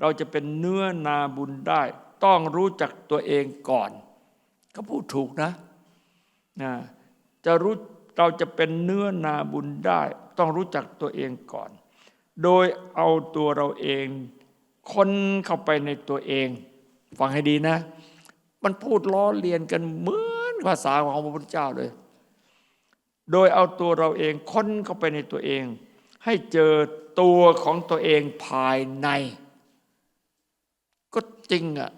เราจะเป็นเนื้อนาบุญได้ ต้องรู้จักตัวเองก่อนเขาพูดถูกนะนะจะรู้เราจะเป็นเนื้อนาบุญได้ ต้องรู้จักตัวเองก่อน โดยเอาตัวเราเองค้นเข้าไปในตัวเอง ฟังให้ดีนะ มันพูดล้อเลียนกันเหมือนภาษาของพระพุทธเจ้าเลย โดยเอาตัวเราเองค้นเข้าไปในตัวเอง ให้เจอตัวของตัวเองภายใน ก็จริงอะ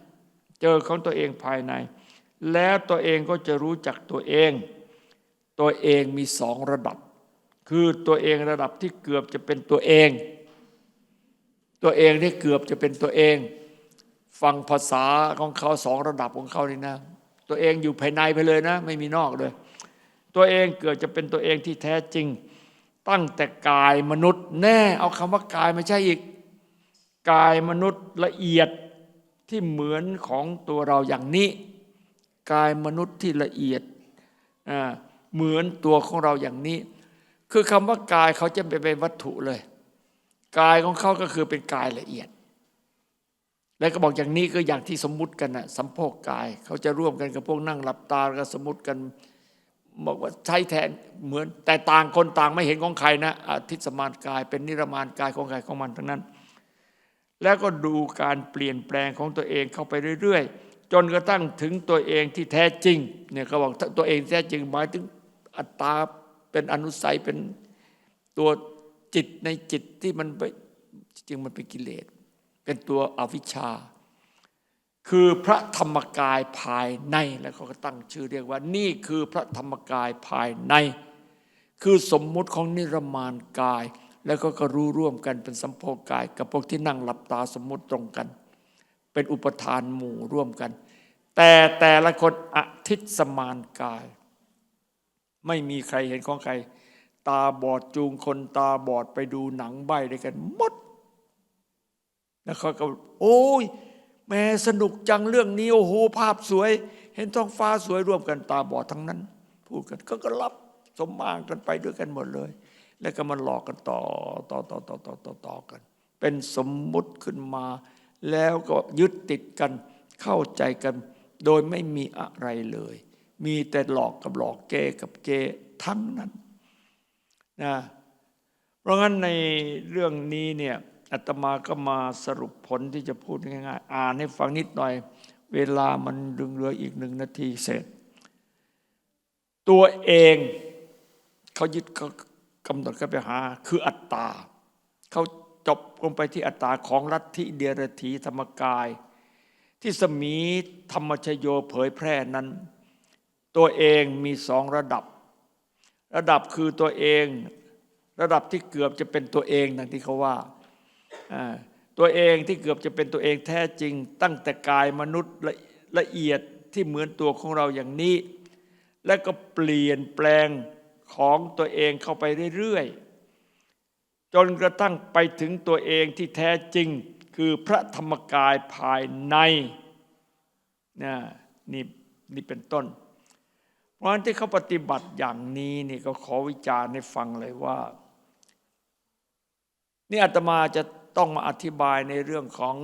เจอของตัวเองภายใน แล้วตัวเองก็จะรู้จักตัวเอง ตัวเองมีสองระดับ คือตัวเองระดับที่เกือบจะเป็นตัวเอง ตัวเองที่เกือบจะเป็นตัวเอง ฟังภาษาของเขาสองระดับของเขานี่นะ ตัวเองอยู่ภายในไปเลยนะ ไม่มีนอกเลย ตัวเองเกือบจะเป็นตัวเองที่แท้จริง ตั้งแต่กายมนุษย์แน่ เอาคำว่ากายไม่ใช่อีกกายมนุษย์ละเอียด ที่เหมือนของตัวเราอย่างนี้กายมนุษย์ที่ละเอียดเหมือนตัวของเราอย่างนี้ คือคำว่ากายเขาจะไปเป็นวัตถุเลย กายของเขาก็คือเป็นกายละเอียด แล้วก็บอกอย่างนี้ก็อย่างที่สมมุติกันนะสัมโพกกายเขาจะร่วมกันกับพวกนั่งหลับตาก็สมมติกันบอกว่าใช้แทนเหมือน แต่ต่างคนต่างไม่เห็นของใครนะอาทิตสมานกาย เป็นนิรมานกายของใครของมันทั้งนั้น แล้วก็ดูการเปลี่ยนแปลงของตัวเองเข้าไปเรื่อย ๆ จนกระทั่งถึงตัวเองที่แท้จริงเนี่ยเขาบอกตัวเองแท้จริงหมายถึงอัตตาเป็นอนุสัยเป็นตัวจิตในจิตที่มันไปจริงมันเป็นกิเลส เป็นตัวอวิชชา คือพระธรรมกายภายในแล้วเขาก็ตั้งชื่อเรียกว่า นี่คือพระธรรมกายภายใน คือสมมุติของนิรมานกาย แล้วก็ก็รู้ร่วมกันเป็นสัมโพกาย กับพวกที่นั่งหลับตาสมมุติตรงกัน เป็นอุปทานหมู่ร่วมกัน แต่แต่ละคนอทิตสมานกาย ไม่มีใครเห็นของใคร ตาบอดจูงคนตาบอดไปดูหนังใบด้วยกันหมดแล้วเขาก็โอ้ยแม่สนุกจังเรื่องนี้โอ้โหภาพสวย เห็นท้องฟ้าสวยร่วมกันตาบอดทั้งนั้น พูดกันก็ก็รับสมมางกันไปด้วยกันหมดเลย แล้วก็มันหลอกกันต่อต่อต่อต่อต่อต่อต่อกัน เป็นสมมุติขึ้นมา แล้วก็ยึดติดกันเข้าใจกัน โดยไม่มีอะไรเลย มีแต่หลอกกับหลอกเกกับเกทั้งนั้นนะเพราะงั้นในเรื่องนี้เนี่ยอาตมาก็มาสรุปผลที่จะพูดง่ายๆ อ่านให้ฟังนิดหน่อย เวลามันดึงเหลืออีกหนึ่งนาทีเสร็จ ตัวเองเขายึด เขากำหนดเข้าไปหาคืออัตตาเขาจบลงไปที่อัตตาของลัทธิเดียรถีธรรมกาย ที่สมีธรรมชโยเผยแพร่นั้น ตัวเองมีสองระดับ ระดับคือตัวเอง ระดับที่เกือบจะเป็นตัวเองดังที่เขาว่าตัวเองที่เกือบจะเป็นตัวเองแท้จริง ตั้งแต่กายมนุษย์ละละเอียดที่เหมือนตัวของเราอย่างนี้ และก็เปลี่ยนแปลง ของตัวเองเข้าไปเรื่อยๆ จนกระทั่งไปถึงตัวเองที่แท้จริงคือพระธรรมกายภายในนะนี่นี่เป็นต้น เพราะฉะนั้นที่เขาปฏิบัติอย่างนี้นี่ก็ขอวิจารณ์ให้ฟังเลยว่า นี่อาตมาจะต้องมาอธิบายในเรื่องของ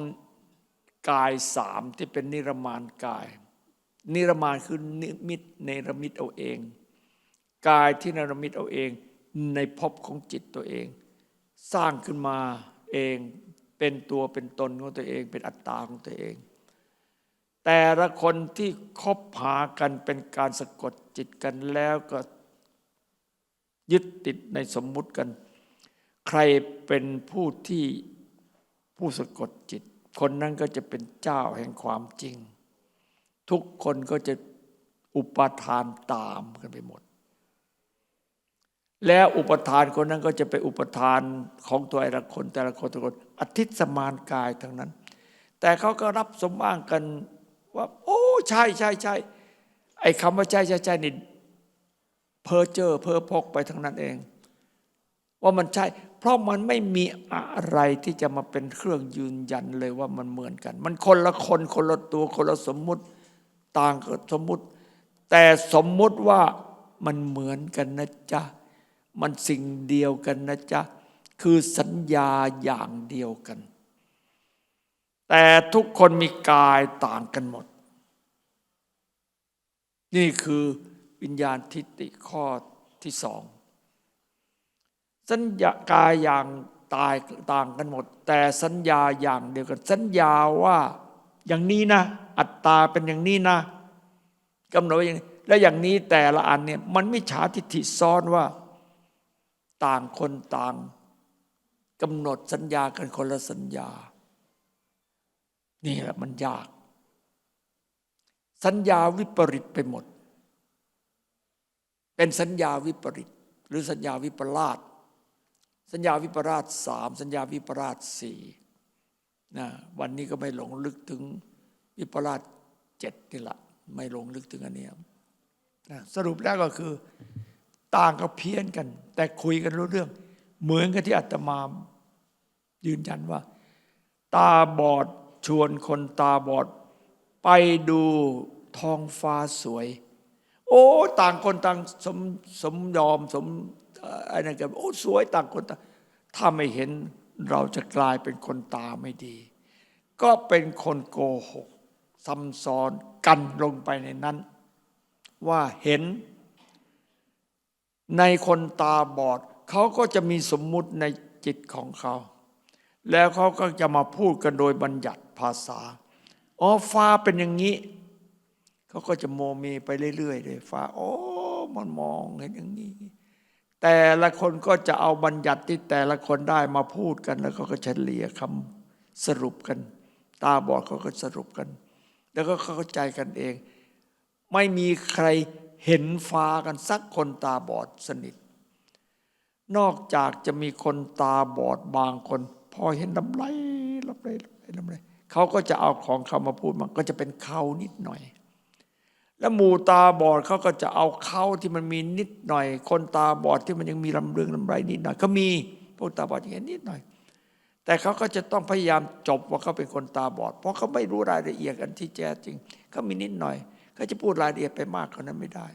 กายสามที่เป็นนิรมานกาย นิรมานคือนิมิตเนรมิตเอาเอง กายที่นรมิตเอาเองในภพของจิตตัวเอง สร้างขึ้นมาเองเป็นตัวเป็นตนของตัวเอง เป็นอัตตาของตัวเอง แต่ละคนที่คบหากันเป็นการสะกดจิตกันแล้วก็ยึดติดในสมมุติกัน ใครเป็นผู้ที่ผู้สะกดจิต คนนั้นก็จะเป็นเจ้าแห่งความจริง ทุกคนก็จะอุปทานตามกันไปหมด แล้วอุปทานคนนั้นก็จะไปอุปทานของตัวแต่ละคนแต่ละคนแต่ละคนอธิสมานกายทั้งนั้น แต่เขาก็รับสมอ้างกันว่า โอ้ใช่ใช่ใช่ไอ้คำว่าใช่ใช่ใช่นี่เพอเจอเพอพกไปทั้งนั้นเอง ว่ามันใช่ เพราะมันไม่มีอะไรที่จะมาเป็นเครื่องยืนยันเลยว่ามันเหมือนกัน มันคนละคนคนละตัวคนละสมมุติต่างก็สมมุติ แต่สมมุติว่ามันเหมือนกันนะจ๊ะ มันสิ่งเดียวกันนะจ๊ะ คือสัญญาอย่างเดียวกัน แต่ทุกคนมีกายต่างกันหมด นี่คือวิญญาณทิฏฐิข้อที่สองสัญญากายอย่างตายต่างกันหมด แต่สัญญาอย่างเดียวกัน สัญญาว่าอย่างนี้นะ อัตตาเป็นอย่างนี้นะกำหนดไว้อย่างนี้และอย่างนี้แต่ละอันเนี่ยมันไม่ฉาทิฏฐิซ้อนว่า ต่างคนต่างกำหนดสัญญากันคนละสัญญา นี่แหละมันยาก สัญญาวิปริตไปหมด เป็นสัญญาวิปริตหรือสัญญาวิปลาสสัญญาวิปราชสามสัญญาวิปราชสี่นะวันนี้ก็ไม่หลงลึกถึงวิปราชเจ็ดนี่แหละไม่หลงลึกถึงอันนี้นะสรุปแล้วก็คือ ต่างก็เพี้ยนกัน แต่คุยกันรู้เรื่อง เหมือนกับที่อาตมายืนยันว่า ตาบอดชวนคนตาบอด ไปดูท้องฟ้าสวย โอ้ต่างคนต่างสมสมยอมสมเอ่ออะไรกันโอ้สวยต่างคนต่างถ้าไม่เห็นเราจะกลายเป็นคนตาไม่ดี ก็เป็นคนโกหกซ้ำซ้อนกันลงไปในนั้น ว่าเห็น ในคนตาบอดเขาก็จะมีสมมุติในจิตของเขา แล้วเขาก็จะมาพูดกันโดยบัญญัติภาษาอ๋อฟ้าเป็นอย่างนี้ เขาก็จะโมเมไปเรื่อยๆเลยฟ้าโอ้มันมองเห็นอย่างนี้ แต่ละคนก็จะเอาบัญญัติที่แต่ละคนได้มาพูดกันแล้วก็เฉลี่ยคำสรุปกัน ตาบอดเขาก็สรุปกัน แล้วก็เข้าใจกันเอง ไม่มีใคร เห็นฟ้ากันสักคนตาบอดสนิท นอกจากจะมีคนตาบอดบางคน พอเห็นลำไรลำไรลำไรลำไรเขาก็จะเอาของเขามาพูดมันก็จะเป็นเขานิดหน่อย แล้วหมู่ตาบอดเขาก็จะเอาเขาที่มันมีนิดหน่อย คนตาบอดที่มันยังมีลำเรืองลำไรนิดหน่อยก็มีพวกตาบอดอย่างนี้นิดหน่อย แต่เขาก็จะต้องพยายามจบว่าเขาเป็นคนตาบอด เพราะเขาไม่รู้รายละเอียดกันที่แท้จริงเขามีนิดหน่อย เขาจะพูดรายละเอียดไปมากกว่านั้นไม่ได้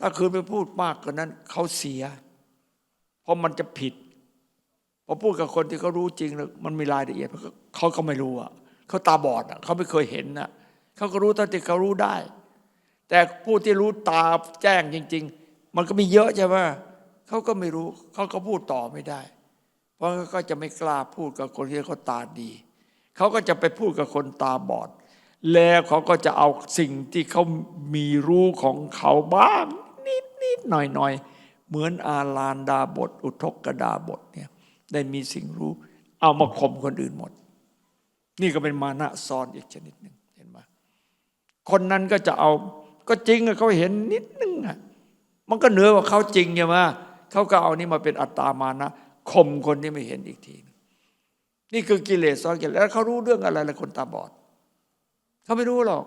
ถ้าคืนไปพูดมากกว่านั้นเขาเสีย เพราะมันจะผิดพอพูดกับคนที่เขารู้จริงแล้วมันมีรายละเอียดเขาก็ไม่รู้อะเขาตาบอดอะเขาไม่เคยเห็นอะเขาก็รู้เท่าที่เขารู้ได้ แต่ผู้ที่รู้ตาแจ้งจริง ๆ มันก็มีเยอะใช่ไหมเขาก็ไม่รู้ เขาก็พูดต่อไม่ได้ เพราะเขาก็จะไม่กล้าพูดกับคนที่เขาตาดี เขาก็จะไปพูดกับคนตาบอด แล้วเขาก็จะเอาสิ่งที่เขามีรู้ของเขาบ้างนิดนิดหน่อยหน่อยเหมือนอาลานดาบท อุทกดาบทเนี่ยได้มีสิ่งรู้ เอามาข่มคนอื่นหมด นี่ก็เป็นมานะซ้อนอีกชนิดหนึ่งเห็นไหมคนนั้นก็จะเอาก็จริงอะเขาเห็นนิดนึงอะมันก็เหนือกว่าเขาจริงใช่ไหมเขาก็เอานี่มาเป็นอัตตามานะข่มคนที่ไม่เห็นอีกที นี่คือกิเลสซ้อนกิเลสแล้วเขารู้เรื่องอะไรละคนตาบอด เขาไม่รู้หรอก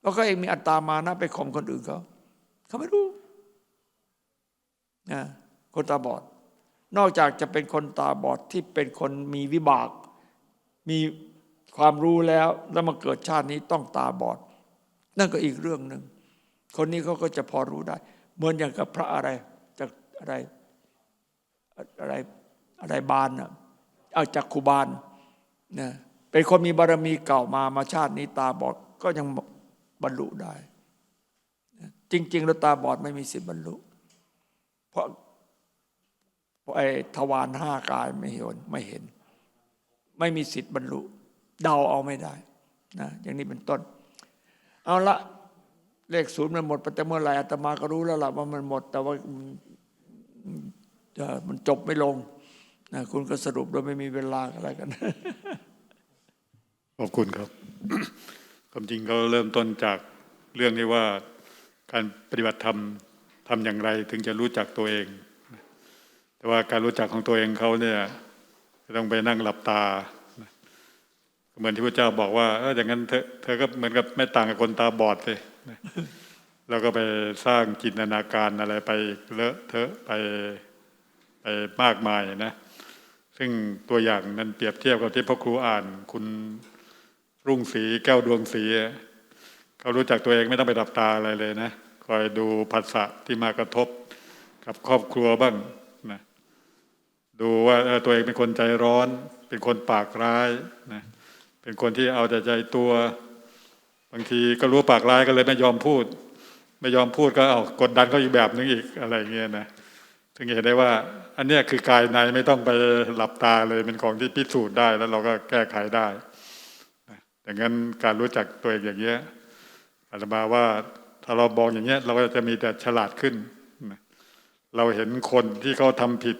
เพราะเขาเองมีอัตตามานะไปข่มคนอื่นเขาเขาไม่รู้นะคนตาบอด นอกจากจะเป็นคนตาบอดที่เป็นคนมีวิบาก มีความรู้แล้ว แล้วมาเกิดชาตินี้ต้องตาบอด นั่นก็อีกเรื่องหนึ่งคนนี้เขาก็จะพอรู้ได้ เหมือนอย่างกับพระอะไรจากอะไรอะไรอะไรบานอะเอาจากคุบาลนะ เป็นคนมีบารมีเก่ามามาชาตินี้ตาบอดก็ยังบรรลุได้ จริง ๆ แล้วตาบอดไม่มีสิทธิ์บรรลุเพราะเพราะไอ้ทวารห้ากายไม่เห็นไม่เห็น ไม่มีสิทธิ์บรรลุ เดาเอาไม่ได้นะอย่างนี้เป็นต้น เอาละเลขศูนย์มันหมดไปแต่เมื่อไหร่อาตมาก็รู้แล้วล่ะว่ามันหมด แต่ว่ามันจบไม่ลงนะคุณก็สรุปโดยไม่มีเวลาอะไรกัน ขอบคุณครับความจริงเขาเริ่มต้นจากเรื่องที่ว่าการปฏิบัติธรรมทำอย่างไร ถึงจะรู้จักตัวเอง แต่ว่าการรู้จักของตัวเองเขาเนี่ยจะต้องไปนั่งหลับตา เหมือนที่พระเจ้าบอกว่าเอออย่างนั้นเธอเธอก็เหมือนกับไม่ต่างกับคนตาบอดเลยนะแล้วก็ไปสร้างจินตนาการอะไรไปเลอะเทอะไปไปมากมายนะ ซึ่งตัวอย่างนั้นเปรียบเทียบกับที่พ่อครูอ่านคุณ รุ่งศรีแก้วดวงศรีเขารู้จักตัวเองไม่ต้องไปดับตาอะไรเลยนะคอยดูภาษะที่มากระทบกับครอบครัวบ้างนะดูว่าตัวเองเป็นคนใจร้อน เป็นคนปากร้ายนะเป็นคนที่เอาแต่ใจตัว บางทีก็รู้ปากร้ายก็เลยไม่ยอมพูด ไม่ยอมพูดก็เอากดดันเขาอีกแบบนึงอีกอะไรเงี้ยนะถึงเห็นได้ว่า อันนี้คือกายในไม่ต้องไปหลับตาเลยเป็นของที่พิสูจน์ได้แล้วเราก็แก้ไขได้ นะอย่างนั้นการรู้จักตัวเองอย่างเงี้ยอาตมาว่าถ้าเรามองอย่างเงี้ยเราก็จะมีแต่ฉลาดขึ้น เราเห็นคนที่เขาทำผิด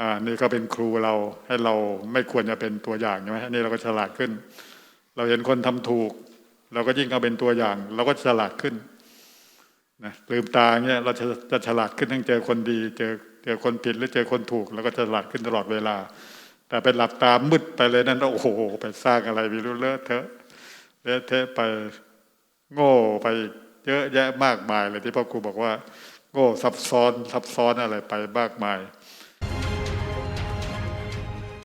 อ่านี่ก็เป็นครูเราให้เราไม่ควรจะเป็นตัวอย่างใช่ไหมนนี้เราก็ฉลาดขึ้น เราเห็นคนทำถูก เราก็ยิ่งเอาเป็นตัวอย่าง เราก็ฉลาดขึ้นนะลืมตาเงี้ยเราจะจะฉลาดขึ้นทั้งเจอคนดี เจอเจอคนผิดหรือเจอคนถูกเราก็ฉลาดขึ้นตลอดเวลา แต่เป็นหลับตามืดไปเลยนั่นโอ้โหไปสร้างอะไรไม่รู้เลอะเทอะเลอะเทอะไปโง่ไปเยอะแยะมากมายเลยที่พ่อครูบอกว่า โง่ซับซ้อนซับซ้อนอะไรไปมากมาย